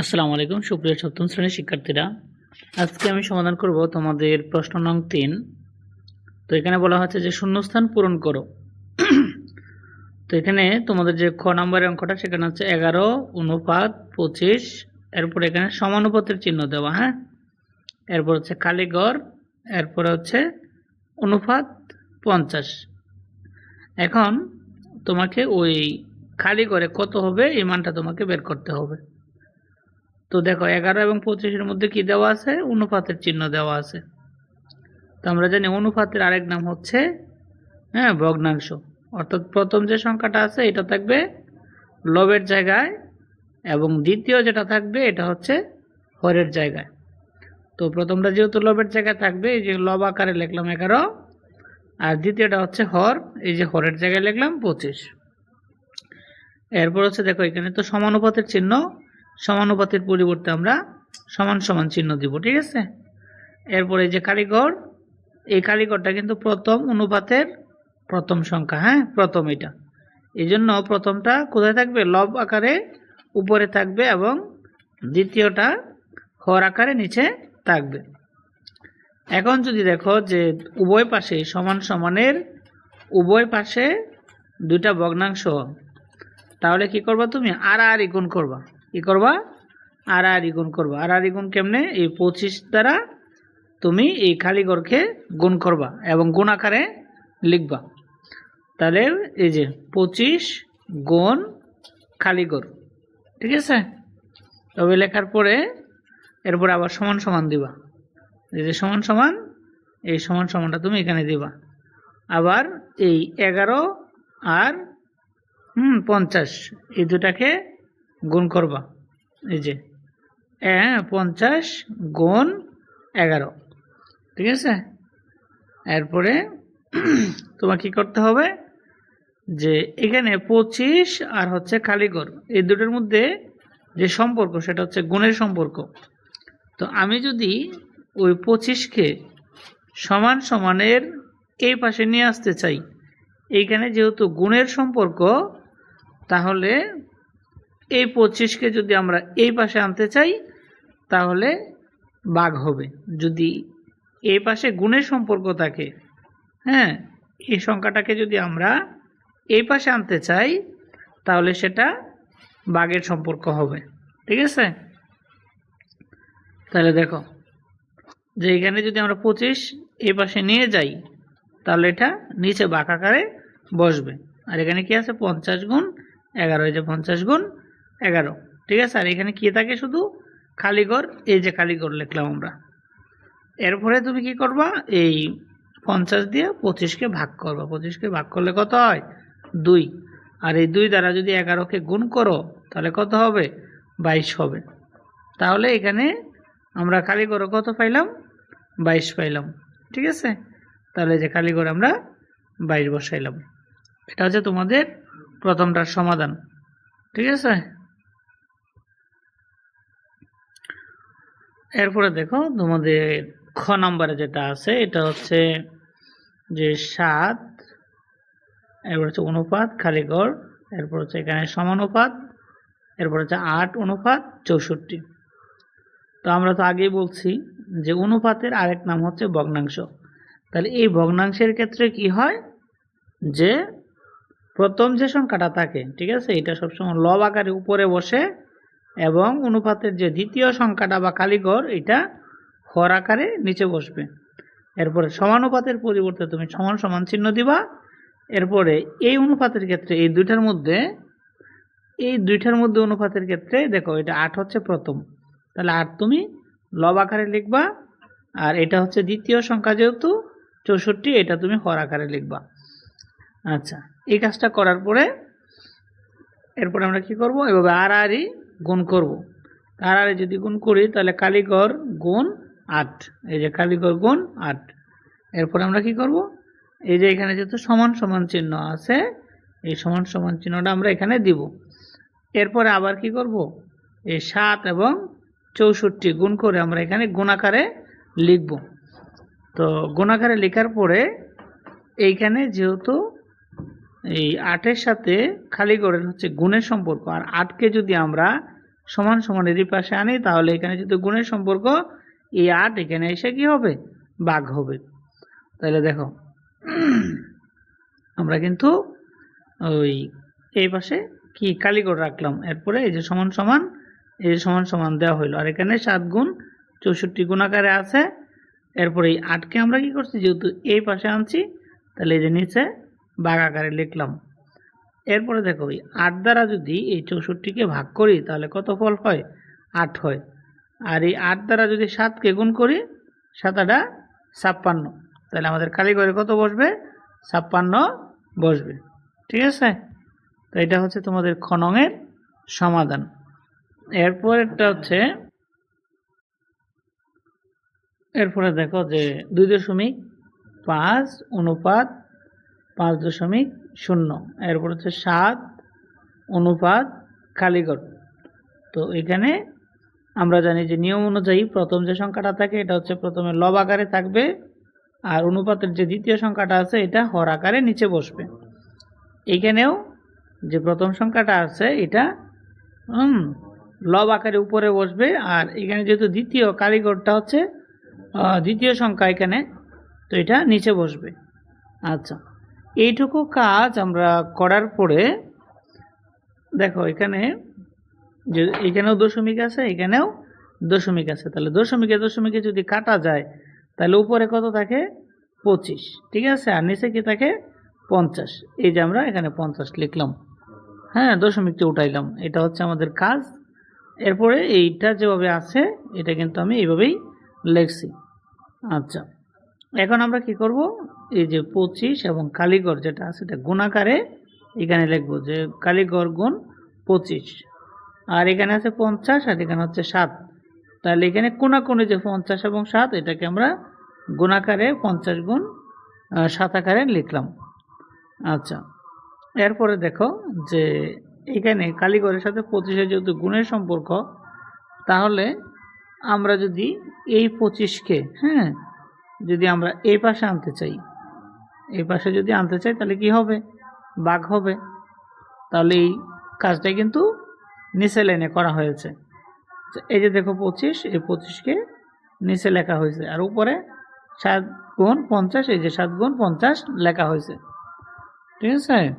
আসসালামু আলাইকুম, সুপ্রিয় সপ্তম শ্রেণির শিক্ষার্থীরা। আজকে আমি সমাধান করব তোমাদের প্রশ্ন নং তিন। তো এখানে বলা হচ্ছে যে, শূন্যস্থান পূরণ করো। তো এখানে তোমাদের যে খ নাম্বারের অঙ্কটা, সেখানে হচ্ছে এগারো, অনুপাত পঁচিশ, এরপর এখানে সমানুপাতের চিহ্ন দেওয়া হ্যাঁ? এরপর হচ্ছে কালীগড়, এরপরে হচ্ছে অনুপাত পঞ্চাশ। এখন তোমাকে ওই খালি করে কত হবে, এই মানটা তোমাকে বের করতে হবে। তো দেখো, এগারো এবং পঁচিশের মধ্যে কি দেওয়া আছে? অনুপাতের চিহ্ন দেওয়া আছে। তো আমরা জানি অনুপাতের আরেক নাম হচ্ছে হ্যাঁ ভগ্নাংশ। অর্থাৎ প্রথম যে সংখ্যাটা আছে, এটা থাকবে লবের জায়গায় এবং দ্বিতীয় যেটা থাকবে, এটা হচ্ছে হরের জায়গায়। তো প্রথমটা যেহেতু লবের জায়গায় থাকবে, এই যে লব আকারে লিখলাম এগারো, আর দ্বিতীয়টা হচ্ছে হর, এই যে হরের জায়গায় লিখলাম পঁচিশ। এরপর হচ্ছে দেখো, এখানে তো সমানুপাতের চিহ্ন সমানুপাতের পরিবর্তে আমরা সমান সমান চিহ্ন দিব, ঠিক আছে? এরপরে যে কারিগর, এই কারিগরটা কিন্তু প্রথম অনুপাতের প্রথম সংখ্যা হ্যাঁ? প্রথম এটা। এই জন্য প্রথমটা কোথায় থাকবে? লব আকারে উপরে থাকবে এবং দ্বিতীয়টা হর আকারে নিচে থাকবে। এখন যদি দেখো যে উভয় পাশে সমান সমানের উভয় পাশে দুইটা ভগ্নাংশ, তাহলে কি করবা তুমি? আর আর গুণ করবা। কি করবা? আর আর গুণ করবা। আর আর গুণ কেমনে? এই পঁচিশ দ্বারা তুমি এই খালি ঘরকে গুণ করবা এবং গুণ আকারে লিখবা। তাহলে এই যে পঁচিশ গুণ খালি ঘর ঠিক আছে? তবে লেখার পরে এরপরে আবার সমান সমান দিবা। এই যে সমান সমান, এই সমান সমানটা তুমি এখানে দিবা। আবার এই এগারো আর, হুম, পঞ্চাশ, এই দুটাকে গুণ করবা। এই যে হ্যাঁ পঞ্চাশ গুণ এগারো। ঠিক আছে? এরপরে তোমার কি করতে হবে? যে, এখানে পঁচিশ আর হচ্ছে কালীগড় এই দুটোর মধ্যে যে সম্পর্ক, সেটা হচ্ছে গুণের সম্পর্ক। তো আমি যদি ওই পঁচিশকে সমান সমানের এই পাশে নিয়ে আসতে চাই, এইখানে যেহেতু গুণের সম্পর্ক, তাহলে এই পঁচিশকে যদি আমরা এই পাশে আনতে চাই, তাহলে বাঘ হবে। যদি এই পাশে গুণের সম্পর্ক থাকে হ্যাঁ এই সংখ্যাটাকে যদি আমরা এই পাশে আনতে চাই, তাহলে সেটা বাঘের সম্পর্ক হবে। ঠিক আছে? তাহলে দেখো, যে এখানে যদি আমরা পঁচিশ এই পাশে নিয়ে যাই, তাহলে এটা নিচে বাঁক আকারে বসবে। আর এখানে কি আছে? পঞ্চাশ গুণ এগারো যে পঞ্চাশ গুণ এগারো। ঠিক আছে? আর এখানে কি থাকে শুধু? খালিগড় এই যে খালিগড় লিখলাম আমরা। এরপরে তুমি কি করবা? এই পঞ্চাশ দিয়ে পঁচিশকে ভাগ করবা। পঁচিশকে ভাগ করলে কত হয়? দুই। আর এই দুই দ্বারা যদি এগারোকে গুণ করো, তাহলে কত হবে? বাইশ হবে। তাহলে এখানে আমরা কালীগড় কত পাইলাম? বাইশ পাইলাম। ঠিক আছে? তাহলে যে কালীগড় আমরা বাইশ বসাইলাম। এটা হচ্ছে তোমাদের প্রথমটার সমাধান। ঠিক আছে? এরপরে দেখো তোমাদের খ নাম্বারে যেটা আছে, এটা হচ্ছে যে সাত, এরপর হচ্ছে অনুপাত খালিগড় এরপর হচ্ছে এখানে সমানুপাত, এরপর হচ্ছে আট অনুপাত, চৌষট্টি। তো আমরা তো আগেই বলছি যে অনুপাতের আরেক নাম হচ্ছে ভগ্নাংশ। তাহলে এই ভগ্নাংশের ক্ষেত্রে কি হয়? যে প্রথম যে সংখ্যাটা থাকে, ঠিক আছে, এটা সবসময় লব আকারে উপরে বসে এবং অনুপাতের যে দ্বিতীয় সংখ্যাটা বা কালীঘর, এটা হর আকারে নিচে বসবে। এরপরে সমানুপাতের পরিবর্তে তুমি সমান সমান চিহ্ন দিবা। এরপরে এই অনুপাতের ক্ষেত্রে এই দুইটার মধ্যে, এই দুইটার মধ্যে অনুপাতের ক্ষেত্রে দেখো, এটা আট হচ্ছে প্রথম। তাহলে আট তুমি লব আকারে লিখবা, আর এটা হচ্ছে দ্বিতীয় সংখ্যা যেহেতু, চৌষট্টি, এটা তুমি হর আকারে লিখবা। আচ্ছা এই কাজটা করার পরে, এরপরে আমরা কি করব? এভাবে আর আরই গুণ করব। আর আরে যদি গুণ করি, তাহলে কালীগড় গুণ আট। এই যে কালীগড় গুণ আট। এরপরে আমরা কি করব? এই যে এখানে যেহেতু সমান সমান চিহ্ন আছে, এই সমান সমান চিহ্নটা আমরা এখানে দিব। এরপরে আবার কি করব? এই সাত এবং চৌষট্টি গুণ করে আমরা এখানে গুণাকারে লিখব। তো গুণাকারে লেখার পরে এইখানে যেহেতু এই আটের সাথে খালি গড়ের হচ্ছে গুণের সম্পর্ক। আর আটকে যদি আমরা সমান সমানের এই পাশে আনি, তাহলে এখানে যদি গুণের সম্পর্ক, এই আট এখানে এসে কি হবে? বাঘ হবে। তাহলে দেখো, আমরা কিন্তু ওই এই পাশে কি কালিগড় রাখলাম। এরপরে এই যে সমান সমান, এই যে সমান সমান দেওয়া হইল। আর এখানে সাত গুণ চৌষট্টি গুণাকারে আছে। এরপরে এই আটকে আমরা কি করছি? যেহেতু এই পাশে আনছি, তাহলে এই যে নিচে বাঘ আকারে লিখলাম। এরপরে দেখো, এই আট দ্বারা যদি এই চৌষট্টিকে ভাগ করি, তাহলে কত ফল হয়? আট হয়। আর এই আট দ্বারা যদি সাতকে গুণ করি সাতাটা ছাপ্পান্ন। তাহলে আমাদের কারিগরে কত বসবে? ছাপ্পান্ন বসবে। ঠিক আছে? তো এটা হচ্ছে তোমাদের খনঙের সমাধান। এরপরেরটা হচ্ছে, এরপরে দেখো যে দুই দশমিক পাঁচ অনুপাত পাঁচ দশমিক শূন্য। এরপর হচ্ছে সাত, অনুপাত, কালীগড়। তো এখানে আমরা জানি যে নিয়ম অনুযায়ী প্রথম যে সংখ্যাটা থাকে, এটা হচ্ছে প্রথমে লব আকারে থাকবে আর অনুপাতের যে দ্বিতীয় সংখ্যাটা আছে, এটা হর আকারে নিচে বসবে। এইখানেও যে প্রথম সংখ্যাটা আছে, এটা লব আকারে উপরে বসবে আর এখানে যেহেতু দ্বিতীয় কারিগরটা হচ্ছে দ্বিতীয় সংখ্যা এখানে, তো এটা নিচে বসবে। আচ্ছা। এইটুকু কাজ আমরা করার পরে, দেখো এখানে যে এখানেও দশমিক আছে, এখানেও দশমিক আছে। তাহলে দশমিকে দশমিকে যদি কাটা যায়, তাহলে উপরে কত থাকে? পঁচিশ। ঠিক আছে? আর নিচে কি থাকে? পঞ্চাশ। এই যে আমরা এখানে পঞ্চাশ লিখলাম। হ্যাঁ দশমিকটি উঠাইলাম। এটা হচ্ছে আমাদের কাজ। এরপরে এইটা যেভাবে আছে, এটা কিন্তু আমি এইভাবেই লিখছি। আচ্ছা। এখন আমরা কি করব? এই যে পঁচিশ এবং কালীগড় যেটা আছে, এটা গুণাকারে এখানে লিখব যে কালীগড় গুণ পঁচিশ। আর এখানে আছে পঞ্চাশ আর এখানে হচ্ছে সাত। তাহলে এখানে কোনাকুনি যে পঞ্চাশ এবং সাত, এটাকে আমরা গুণাকারে পঞ্চাশ গুণ সাত আকারে লিখলাম। আচ্ছা এরপরে দেখো যে এখানে কালীগড়ের সাথে পঁচিশের যেহেতু গুণের সম্পর্ক, তাহলে আমরা যদি এই পঁচিশকে হ্যাঁ যদি আমরা এই পাশে আনতে চাই, এই পাশে যদি আনতে চাই, তাহলে কি হবে? বাঘ হবে। তাহলে এই কাজটা কিন্তু নিচে লাইনে করা হয়েছে। এই যে দেখো পঁচিশ, এই পঁচিশকে নিচে লেখা হয়েছে। আর উপরে সাত গুণ পঞ্চাশ, এই যে সাত গুণ পঞ্চাশ লেখা হয়েছে। ঠিক আছে?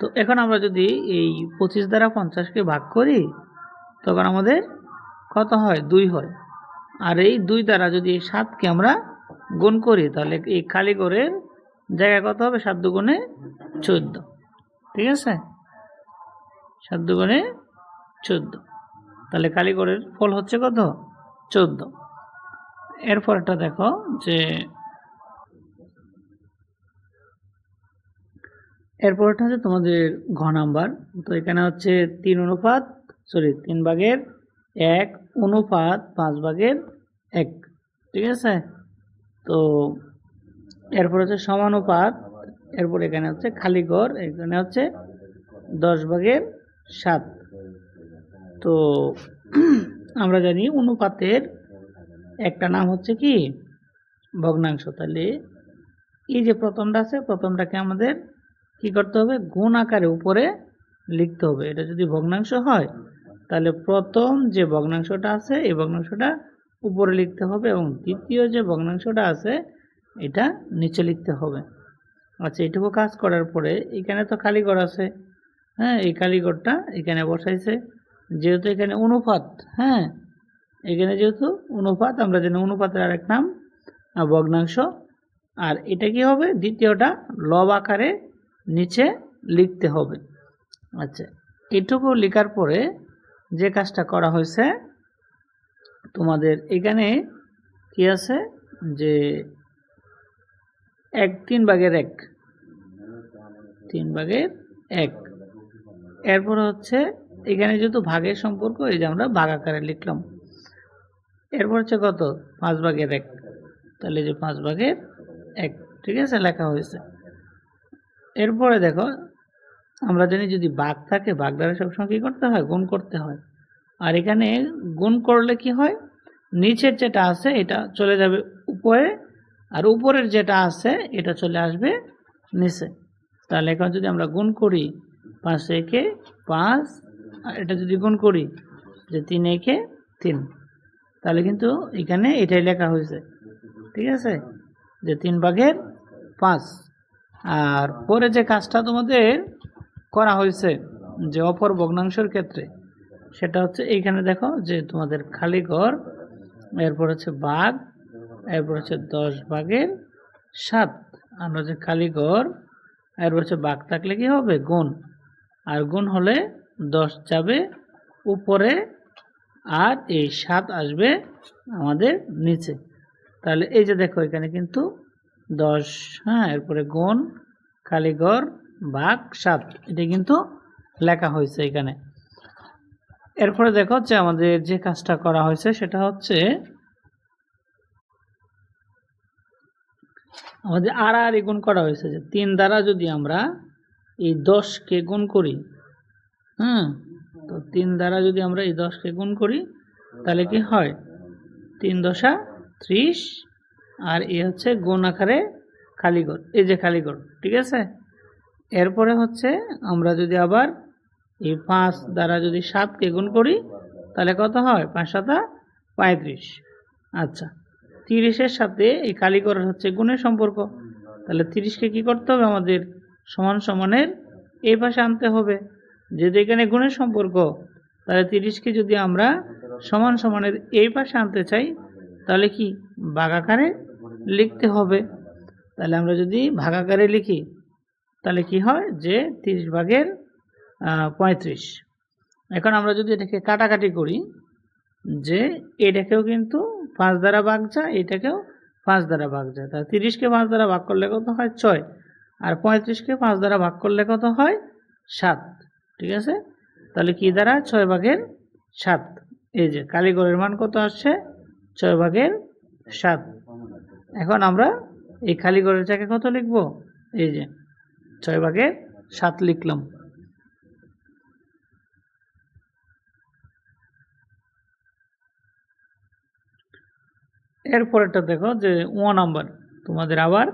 তো এখন আমরা যদি এই পঁচিশ দ্বারা পঞ্চাশকে ভাগ করি, তখন আমাদের কত হয়? দুই হয়। আর এই দুই দ্বারা যদি এই সাতকে আমরা গুণ করি, তাহলে এই খালি কালীগড়ের জায়গায় কত হবে? সাত দুগুণে চোদ্দ। ঠিক আছে? সাত দুগুণে চোদ্দ। তাহলে কালীগড়ের ফল হচ্ছে কত? চোদ্দ। এরপরটা দেখো যে এরপরটা হচ্ছে তোমাদের ঘ নাম্বার। তো এখানে হচ্ছে তিন অনুপাত, সরি, তিন ভাগের এক অনুপাত পাঁচ ভাগের এক, ঠিক আছে? তো এরপর হচ্ছে সমানুপাত, এরপর এখানে হচ্ছে খালি ঘর, এখানে হচ্ছে দশ ভাগের সাত। তো আমরা জানি অনুপাতের একটা নাম হচ্ছে কি? ভগ্নাংশ। তাহলে এই যে প্রথমটা আছে, প্রথমটাকে আমাদের কি করতে হবে? গুণ আকারে উপরে লিখতে হবে। এটা যদি ভগ্নাংশ হয় তাহলে প্রথম যে ভগ্নাংশটা আছে, এই ভগ্নাংশটা উপরে লিখতে হবে এবং দ্বিতীয় যে ভগ্নাংশটা আছে, এটা নিচে লিখতে হবে। আচ্ছা এটুকু কাজ করার পরে এখানে তো কালীগড় আছে। হ্যাঁ এই কালীগড়টা এখানে বসাইছে। যেহেতু এখানে অনুপাত হ্যাঁ এখানে যেহেতু অনুপাত, আমরা জানি অনুপাতের আরেক নাম ভগ্নাংশ। আর এটা কি হবে? দ্বিতীয়টা লব আকারে নিচে লিখতে হবে। আচ্ছা এটুকু লেখার পরে যে কাজটা করা হয়েছে, তোমাদের এখানে কি আছে? যে এক, তিন ভাগের এক। তিন ভাগের এক। এরপর হচ্ছে এখানে যেহেতু ভাগের সম্পর্ক, এই যে আমরা ভাগ আকারে লিখলাম। এরপর হচ্ছে কত? পাঁচ ভাগের এক। তাহলে যে পাঁচ ভাগের এক, ঠিক আছে? লেখা হয়েছে। এরপরে দেখো আমরা জানি যদি বাঘ থাকে বাঘ দ্বারা সবসময় কী করতে হয়? গুণ করতে হয়। আর এখানে গুণ করলে কি হয়? নিচের যেটা আছে, এটা চলে যাবে উপরে, আর উপরের যেটা আছে, এটা চলে আসবে নিচে। তাহলে এখন যদি আমরা গুণ করি পাঁচ একে পাঁচ, আর এটা যদি গুণ করি যে তিন একে তিন, তাহলে কিন্তু এখানে এটাই লেখা হয়েছে। ঠিক আছে? যে তিন ভাগের পাঁচ। আর পরে যে কাজটা তোমাদের করা হয়েছে যে অপর ভগ্নাংশের ক্ষেত্রে, সেটা হচ্ছে এইখানে দেখো যে তোমাদের খালি ঘর, এরপর হচ্ছে বাঘ, এরপর হচ্ছে দশ ভাগের সাত। আমরা যে খালি ঘর, এরপর হচ্ছে বাঘ থাকলে কি হবে? গুণ। আর গুণ হলে দশ যাবে উপরে, আর এই সাত আসবে আমাদের নিচে। তাহলে এই যে দেখো এখানে কিন্তু দশ হ্যাঁ এরপরে গুণ কালীগড় বাঘ সাত। এটা কিন্তু লেখা হয়েছে এখানে। এরপরে দেখো যে আমাদের যে কাজটা করা হয়েছে, সেটা হচ্ছে আমাদের আর আর গুণ করা হয়েছে যে তিন দ্বারা যদি আমরা এই দশকে গুণ করি, হুম, তো তিন দ্বারা যদি আমরা এই দশকে গুণ করি, তাহলে কি হয়? তিন দশা ত্রিশ, আর এ হচ্ছে গুণ আকারে কালীগড়। এই যে কালীগড়, ঠিক আছে? এরপরে হচ্ছে আমরা যদি আবার এই পাঁচ দ্বারা যদি সাতকে গুণ করি, তাহলে কত হয়? পাঁচ সাতা পঁয়ত্রিশ। আচ্ছা তিরিশের সাথে এই কালীগড়ের হচ্ছে গুণের সম্পর্ক। তাহলে তিরিশকে কি করতে হবে? আমাদের সমান সমানের এই পাশে আনতে হবে। যেহেতু এখানে গুণের সম্পর্ক, তাহলে তিরিশকে যদি আমরা সমান সমানের এই পাশে আনতে চাই, তাহলে কি? ভাগাকারে লিখতে হবে। তাহলে আমরা যদি ভাগাকারে লিখি তাহলে কি হয়? যে তিরিশ ভাগের পঁয়ত্রিশ। এখন আমরা যদি এটাকে কাটাকাটি করি, যে এটাকেও কিন্তু পাঁচ দ্বারা ভাগ যায়, এটাকেও পাঁচ দ্বারা ভাগ যায়। তাহলে তিরিশকে পাঁচ দ্বারা ভাগ করলে কত হয়? ছয়। আর পঁয়ত্রিশকে পাঁচ দ্বারা ভাগ করলে কত হয়? সাত। ঠিক আছে? তাহলে কি দ্বারা? ছয় ভাগের সাত। এই যে কালীগড়ের মান কত আসছে? ছয় ভাগের সাত। এখন আমরা এই কালীগড়ের জায়গায় কত লিখব? এই যে ছয় ভাগের সাত লিখলাম। এরপরেরটা দেখো যে ও নাম্বার, তোমাদের আবার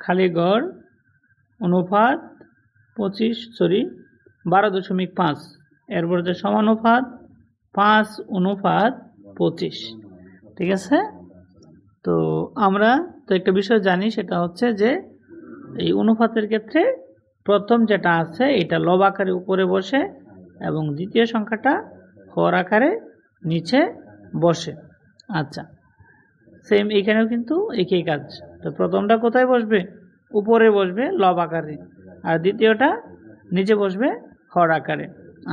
খালি গড় অনুপাত পঁচিশ সরি বারো দশমিক পাঁচ। এরপর যে সমানুপাত পাঁচ অনুপাত পঁচিশ। ঠিক আছে? তো আমরা তো একটা বিষয় জানি, সেটা হচ্ছে যে এই অনুপাতের ক্ষেত্রে প্রথম যেটা আছে, এটা লব আকারে উপরে বসে এবং দ্বিতীয় সংখ্যাটা হর আকারে নিচে বসে। আচ্ছা সেম এখানেও কিন্তু একই কাজ। তো প্রথমটা কোথায় বসবে? উপরে বসবে লব আকারে। আর দ্বিতীয়টা নিচে বসবে হর আকারে।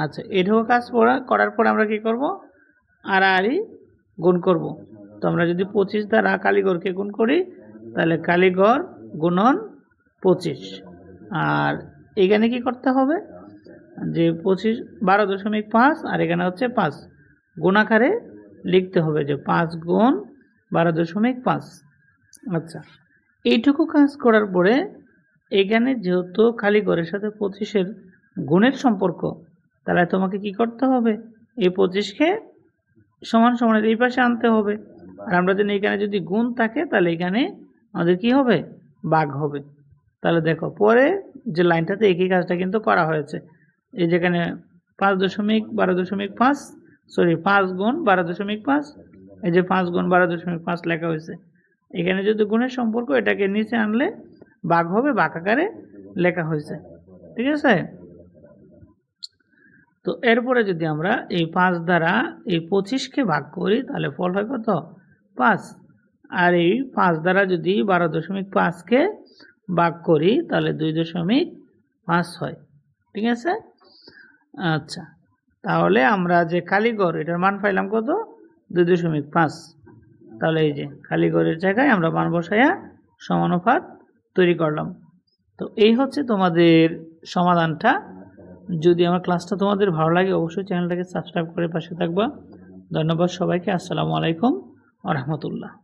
আচ্ছা এটুকু কাজ করার পর আমরা কি করব? আড়াআড়ি গুণ করব। তো আমরা যদি পঁচিশ দ্বারা কালীগড়কে গুণ করি, তাহলে কালীগড় গুণন পঁচিশ। আর এখানে কি করতে হবে? যে পঁচিশ বারো দশমিক পাঁচ, আর এখানে হচ্ছে পাঁচ। গুণাকারে লিখতে হবে যে পাঁচ গুণ বারো দশমিক পাঁচ। আচ্ছা এইটুকু কাজ করার পরে এখানে যেহেতু খালি ঘরের সাথে পঁচিশের গুণের সম্পর্ক, তাহলে তোমাকে কি করতে হবে? এই পঁচিশকে সমান সমানের এই পাশে আনতে হবে। আর আমরা যদি এখানে যদি গুণ থাকে, তাহলে এখানে আমাদের কি হবে? বাঘ হবে। তাহলে দেখো, পরে যে লাইনটাতে একই কাজটা কিন্তু করা হয়েছে। এই যেখানে পাঁচ দশমিক বারো দশমিক পাঁচ সরি পাঁচ গুণ বারো দশমিক পাঁচ, এই যে পাঁচ গুণ বারো দশমিক পাঁচ লেখা হয়েছে। এখানে যদি গুণের সম্পর্ক, এটাকে নিচে আনলে বাঘ হবে, বাঘ আকারে লেখা হয়েছে। ঠিক আছে? তো এরপরে যদি আমরা এই পাঁচ দ্বারা এই পঁচিশকে ভাগ করি, তাহলে ফল হয় কত? পাঁচ। আর এই পাঁচ দ্বারা যদি বারো দশমিক পাঁচকে ভাগ করি, তাহলে দুই দশমিক পাঁচ হয়। ঠিক আছে? আচ্ছা তাহলে আমরা যে কালীগড়, এটার মান পাইলাম কত? দুই দশমিক পাঁচ। তাহলে এই যে কালীগড়ের জায়গায় আমরা মান বসাইয়া সমানুপাত তৈরি করলাম। তো এই হচ্ছে তোমাদের সমাধানটা। যদি আমার ক্লাসটা তোমাদের ভালো লাগে, অবশ্যই চ্যানেলটাকে সাবস্ক্রাইব করে পাশে থাকবা। ধন্যবাদ সবাইকে। আসসালামু আলাইকুম আ রহমতুল্লাহ।